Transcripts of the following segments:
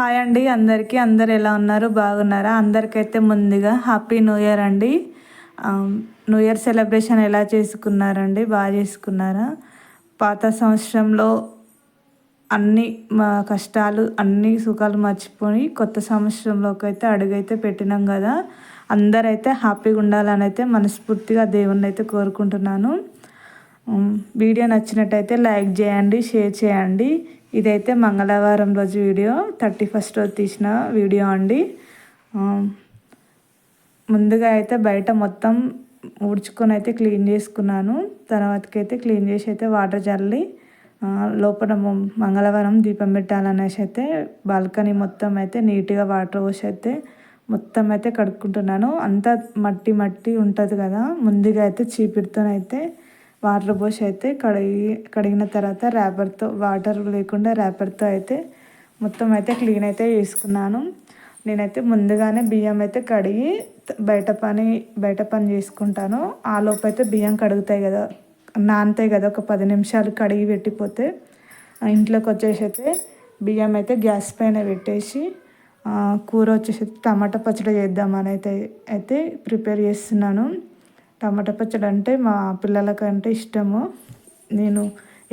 Hi అండి అందరికీ. అందరు ఎలా ఉన్నారు? బాగున్నారా? అందరికైతే ముందుగా హ్యాపీ న్యూ ఇయర్ అండి. న్యూ ఇయర్ సెలబ్రేషన్ ఎలా చేసుకున్నారండి? బాగా చేసుకున్నారా? పాత సంవత్సరంలో అన్ని మా కష్టాలు అన్ని సుఖాలు మర్చిపోయి కొత్త సంవత్సరంలోకి అయితే అడుగైతే పెట్టినాం కదా. అందరైతే హ్యాపీగా ఉండాలని అయితే మనస్ఫూర్తిగా దేవుణ్ణి అయితే కోరుకుంటున్నాను. వీడియో నచ్చినట్టయితే లైక్ చేయండి షేర్ చేయండి. ఇదైతే మంగళవారం రోజు వీడియో. థర్టీ ఫస్ట్ రోజు తీసిన వీడియో అండి. ముందుగా అయితే బయట మొత్తం ఊడ్చుకొని అయితే క్లీన్ చేసుకున్నాను. తర్వాతకి అయితే క్లీన్ చేసి అయితే వాటర్ చల్లి లోపల మంగళవారం దీపం పెట్టాలనేసి అయితే బాల్కనీ మొత్తం అయితే నీట్గా వాటర్ పోసి అయితే మొత్తం అయితే కడుక్కుంటున్నాను. అంతా మట్టి మట్టి ఉంటుంది కదా ముందుగా అయితే చీపిడితోనైతే వాటర్ పోసి అయితే కడిగి కడిగిన తర్వాత ర్యాపర్తో వాటర్ లేకుండా ర్యాపర్తో అయితే మొత్తం అయితే క్లీన్ అయితే చేసుకున్నాను. నేనైతే ముందుగానే బియ్యం అయితే కడిగి బయట పని బయట పని చేసుకుంటాను. ఆ లోపు అయితే బియ్యం కడుగుతాయి కదా నానతాయి కదా ఒక పది నిమిషాలు కడిగి పెట్టిపోతే. ఇంట్లోకి వచ్చేసి అయితే బియ్యం అయితే గ్యాస్ పైన పెట్టేసి కూర వచ్చేసి టమాటా పచ్చడి చేద్దామని అయితే అయితే ప్రిపేర్ చేస్తున్నాను. టమాటా పచ్చడి అంటే మా పిల్లలకంటే ఇష్టము. నేను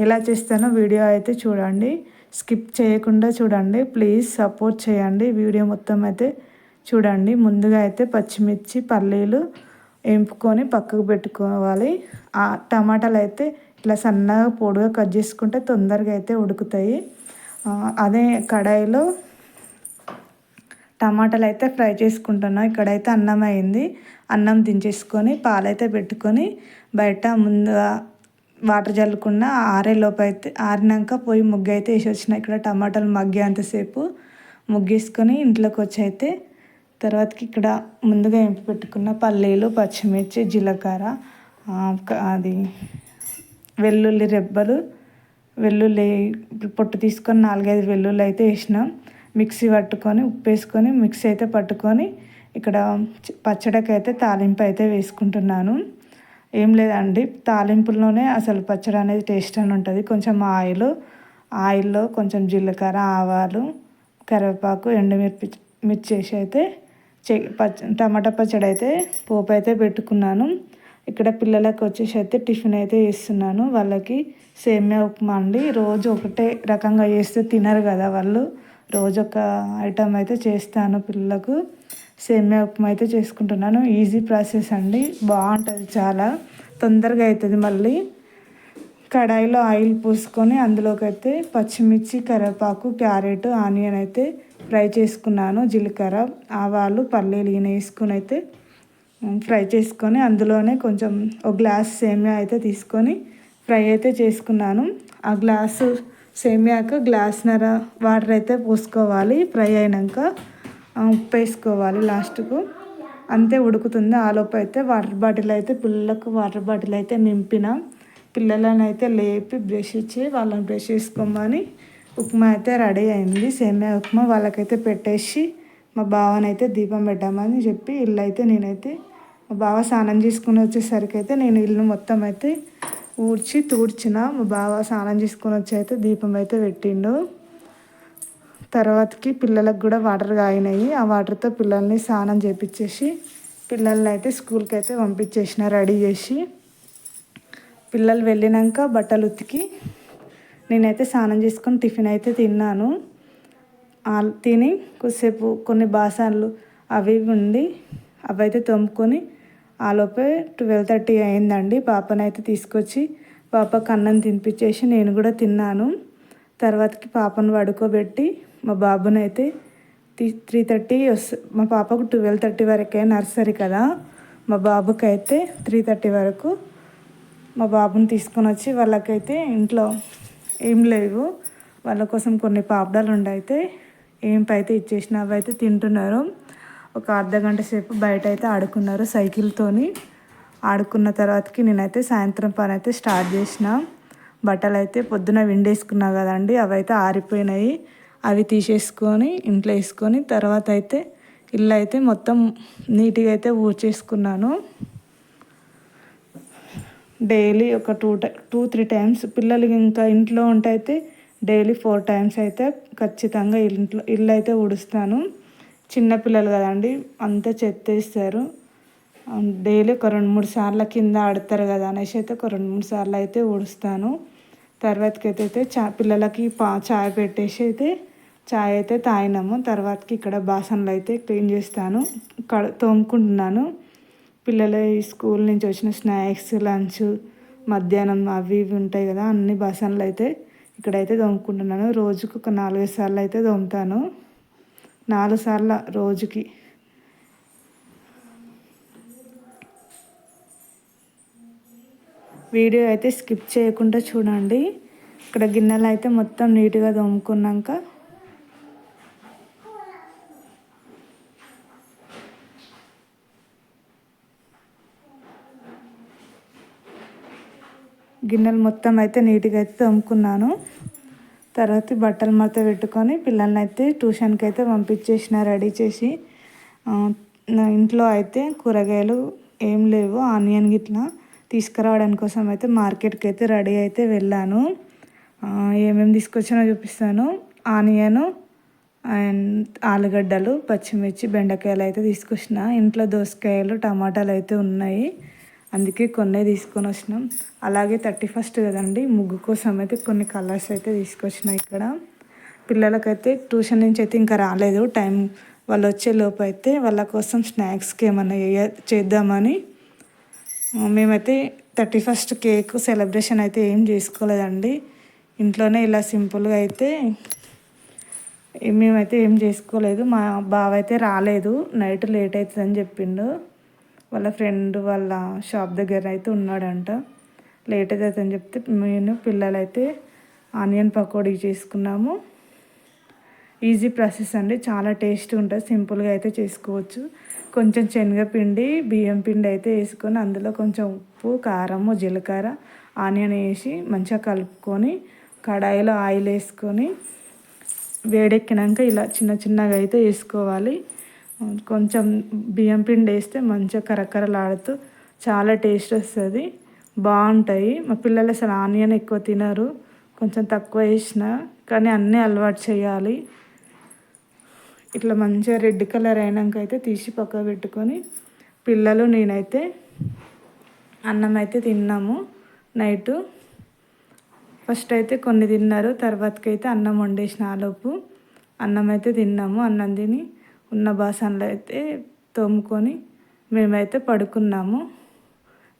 ఎలా చేస్తానో వీడియో అయితే చూడండి. స్కిప్ చేయకుండా చూడండి. ప్లీజ్ సపోర్ట్ చేయండి. వీడియో మొత్తం అయితే చూడండి. ముందుగా అయితే పచ్చిమిర్చి పల్లీలు ఎంపుకొని పక్కకు పెట్టుకోవాలి. ఆ టమాటాలు అయితే ఇట్లా సన్నగా పొడిగా కట్ చేసుకుంటే తొందరగా అయితే ఉడుకుతాయి. అదే కడాయిలో టమాటాలు అయితే ఫ్రై చేసుకుంటున్నాం. ఇక్కడైతే అన్నం అయింది. అన్నం దించేసుకొని పాలైతే పెట్టుకొని బయట ముందుగా వాటర్ చల్లకుండా ఆరేలోపు అయితే ఆరినాక పోయి ముగ్గు అయితే వేసి వచ్చిన ఇక్కడ టమాటాలు మగ్గేంతసేపు ముగ్గేసుకొని ఇంట్లోకి వచ్చి అయితే తర్వాతకి ఇక్కడ ముందుగా ఎంపి పెట్టుకున్న పల్లీలు పచ్చిమిర్చి జీలకర్ర అది వెల్లుల్లి రెబ్బలు వెల్లుల్లి పొట్టు తీసుకొని నాలుగైదు వెల్లుల్లి అయితే వేసినాం. మిక్సీ పట్టుకొని ఉప్పు వేసుకొని మిక్సీ అయితే పట్టుకొని ఇక్కడ పచ్చడికి అయితే తాలింపు అయితే వేసుకుంటున్నాను. ఏం లేదండి తాలింపులోనే అసలు పచ్చడి అనేది టేస్ట్ అని ఉంటుంది. కొంచెం ఆయిల్ ఆయిల్లో కొంచెం జీలకర్ర ఆవాలు కరివేపాకు ఎండుమిర్చి మిర్చి వేసి అయితే పచ్చ టమాటా పచ్చడి అయితే పోపు అయితే పెట్టుకున్నాను. ఇక్కడ పిల్లలకు వచ్చేసి అయితే టిఫిన్ అయితే చేస్తున్నాను. వాళ్ళకి సేమ్యా ఉప్మా అండి. రోజు ఒకటే రకంగా చేస్తే తినరు కదా వాళ్ళు. రోజు ఒక ఐటమ్ అయితే చేస్తాను పిల్లలకు. సేమ్యా ఉప్మా అయితే చేసుకుంటున్నాను. ఈజీ ప్రాసెస్ అండి. బాగుంటుంది చాలా. తొందరగా అవుతుంది మళ్ళీ. కడాయిలో ఆయిల్ పూసుకొని అందులోకి అయితే పచ్చిమిర్చి కరివేపాకు క్యారెట్ ఆనియన్ అయితే ఫ్రై చేసుకున్నాను. జీలకర్ర ఆవాలు పల్లీలు ఈయన వేసుకొని అయితే ఫ్రై చేసుకొని అందులోనే కొంచెం ఒక గ్లాస్ సేమియా అయితే తీసుకొని ఫ్రై అయితే చేసుకున్నాను. ఆ గ్లాసు సేమియాకు గ్లాస్నర వాటర్ అయితే పోసుకోవాలి ఫ్రై అయినాక ఉప్పు వేసుకోవాలి లాస్ట్కు. అంతే ఉడుకుతుంది. ఆలోపు అయితే వాటర్ బాటిల్ అయితే పిల్లలకు వాటర్ బాటిల్ అయితే నింపిన పిల్లలను అయితే లేపి బ్రష్ ఇచ్చి వాళ్ళని బ్రష్ చేసుకోమని ఉప్మా అయితే రెడీ అయింది. సేమియా ఉప్మా వాళ్ళకైతే పెట్టేసి మా బావనైతే దీపం పెట్టామని చెప్పి ఇల్లు అయితే నేనైతే మా బావ స్నానం చేసుకుని వచ్చేసరికి అయితే నేను ఇల్లు మొత్తం అయితే ఊడ్చి తూడ్చిన మా బావ స్నానం చేసుకొని వచ్చి అయితే దీపం అయితే పెట్టిండు. తర్వాతకి పిల్లలకు కూడా వాటర్ కాగినాయి ఆ వాటర్తో పిల్లల్ని స్నానం చేపించేసి పిల్లల్ని అయితే స్కూల్కి అయితే పంపించేసిన రెడీ చేసి పిల్లలు వెళ్ళినాక బట్టలు ఉతికి నేనైతే స్నానం చేసుకొని టిఫిన్ అయితే తిన్నాను. తిని కొద్దిసేపు కొన్ని బాసనలు అవి ఉండి అవి అయితే తోముకొని ఆలోపే ట్వెల్వ్ థర్టీ అయిందండి. పాపనైతే తీసుకొచ్చి పాపకు అన్నం తినిపించేసి నేను కూడా తిన్నాను. తర్వాతకి పాపను పడుకోబెట్టి మా బాబునైతే త్రీ థర్టీ మా పాపకు ట్వెల్వ్ థర్టీ వరకే నర్సరీ కదా. మా బాబుకి అయితే త్రీ థర్టీ వరకు మా బాబుని తీసుకొని వచ్చి వాళ్ళకైతే ఇంట్లో ఏం లేవు. వాళ్ళ కోసం కొన్ని పాపడాలు ఉండైతే ఏం అయితే ఇచ్చేసిన అవి అయితే తింటున్నారు. ఒక అర్ధ గంట సేపు బయట అయితే ఆడుకున్నారు సైకిల్తోని. ఆడుకున్న తర్వాతకి నేనైతే సాయంత్రం పని అయితే స్టార్ట్ చేసిన. బట్టలు అయితే పొద్దున విండేసుకున్నా కదండి అవి అయితే ఆరిపోయినాయి. అవి తీసేసుకొని ఇంట్లో వేసుకొని తర్వాత అయితే ఇల్లు అయితే మొత్తం నీట్గా అయితే ఊడ్చేసుకున్నాను. డైలీ ఒక టూ టూ త్రీ టైమ్స్ పిల్లలకి ఇంకా ఇంట్లో ఉంటే అయితే డైలీ ఫోర్ టైమ్స్ అయితే ఖచ్చితంగా ఇంట్లో ఇల్లు అయితే ఊడుస్తాను. చిన్నపిల్లలు కదండి అంతా చెత్తేస్తారు. డైలీ ఒక రెండు మూడు సార్లు కింద ఆడతారు కదా అనేసి అయితే ఒక రెండు మూడు సార్లు అయితే ఊడుస్తాను. తర్వాతకి అయితే చా పిల్లలకి పా చాయ్ పెట్టేసి అయితే చాయ్ అయితే తాగినాము. తర్వాతకి ఇక్కడ బాసనలు అయితే క్లీన్ చేస్తాను కడ తోముకుంటున్నాను. పిల్లలు స్కూల్ నుంచి వచ్చిన స్నాక్స్ లంచ్ మధ్యాహ్నం అవి ఇవి ఉంటాయి కదా అన్ని బాసనలు అయితే ఇక్కడైతే తోముకుంటున్నాను. రోజుకు ఒక నాలుగైదు సార్లు అయితే తోముతాను. నాలుగు సార్లు రోజుకి. వీడియో అయితే స్కిప్ చేయకుండా చూడండి. ఇక్కడ గిన్నెలు అయితే మొత్తం నీట్గా తోముకున్నాక. గిన్నెలు మొత్తం అయితే నీట్గా అయితే తోముకున్నాను. తర్వాత బట్టలు మత పెట్టుకొని పిల్లల్ని అయితే ట్యూషన్కి అయితే పంపించేసిన రెడీ చేసి. నా ఇంట్లో అయితే కూరగాయలు ఏం లేవు ఆనియన్ గిట్లా తీసుకురావడానికి కోసం అయితే మార్కెట్కి అయితే రెడీ అయితే వెళ్ళాను. ఏమేమి తీసుకొచ్చానో చూపిస్తాను. ఆనియను అండ్ ఆలుగడ్డలు పచ్చిమిర్చి బెండకాయలు అయితే తీసుకొచ్చిన. ఇంట్లో దోసకాయలు టమాటాలు అయితే ఉన్నాయి. అందుకే కొన్ని తీసుకొని వచ్చినాం. అలాగే థర్టీ ఫస్ట్ కదండి ముగ్గు కోసం అయితే కొన్ని కలర్స్ అయితే తీసుకొచ్చినాయి ఇక్కడ. పిల్లలకైతే ట్యూషన్ నుంచి అయితే ఇంకా రాలేదు టైం వాళ్ళు వచ్చే లోపు అయితే వాళ్ళ కోసం స్నాక్స్కి ఏమన్నా చేద్దామని. మేమైతే థర్టీ ఫస్ట్ కేక్ సెలబ్రేషన్ అయితే ఏం చేసుకోలేదండి. ఇంట్లోనే ఇలా సింపుల్గా అయితే మేమైతే ఏం చేసుకోలేదు. మా బావ అయితే రాలేదు నైట్ లేట్ అవుతుందని చెప్పిండు. వాళ్ళ ఫ్రెండ్ వాళ్ళ షాప్ దగ్గర అయితే ఉన్నాడంట. లేట్ అవుతుందని చెప్తే నేను పిల్లలైతే ఆనియన్ పకోడీ చేసుకున్నాము. ఈజీ ప్రాసెస్ అండి. చాలా టేస్ట్ ఉంటుంది. సింపుల్గా అయితే చేసుకోవచ్చు. కొంచెం శనగపిండి బియ్యం పిండి అయితే వేసుకొని అందులో కొంచెం ఉప్పు కారము జీలకర్ర ఆనియన్ వేసి మంచిగా కలుపుకొని కడాయిలో ఆయిల్ వేసుకొని వేడెక్కినాక ఇలా చిన్న చిన్నగా అయితే వేసుకోవాలి. కొంచెం బియ్యం పిండి వేస్తే మంచిగా కరకరలాడుతూ చాలా టేస్ట్ వస్తుంది. బాగుంటాయి. మా పిల్లలు అసలు ఆనియన్ ఎక్కువ తినరు. కొంచెం తక్కువ వేసిన కానీ అన్నీ అలవాటు చేయాలి. ఇట్లా మంచిగా రెడ్ కలర్ అయినాక అయితే తీసి పక్క పెట్టుకొని పిల్లలు నేనైతే అన్నం అయితే తిన్నాము నైటు. ఫస్ట్ అయితే కొన్ని తిన్నారు తర్వాతకి అయితే అన్నం వండేసిన ఆలోపు అన్నం అయితే తిన్నాము అన్నం తిని ఉన్న బాసనలు అయితే తోముకొని మేమైతే పడుకున్నాము.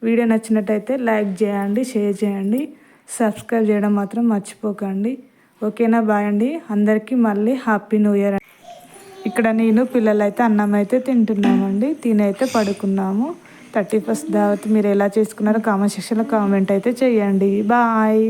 వీడియో నచ్చినట్టయితే లైక్ చేయండి షేర్ చేయండి సబ్స్క్రైబ్ చేయడం మాత్రం మర్చిపోకండి. ఓకేనా? బాయ్ అండి. అందరికీ మళ్ళీ హ్యాపీ న్యూ ఇయర్ ఇక్కడ నేను పిల్లలైతే అన్నం అయితే తింటున్నామండి. తినైతే పడుకున్నాము. థర్టీ ఫస్ట్ దావత్ మీరు ఎలా చేసుకున్నారో కామెంట్ సెక్షన్లో కామెంట్ అయితే చేయండి. బాయ్.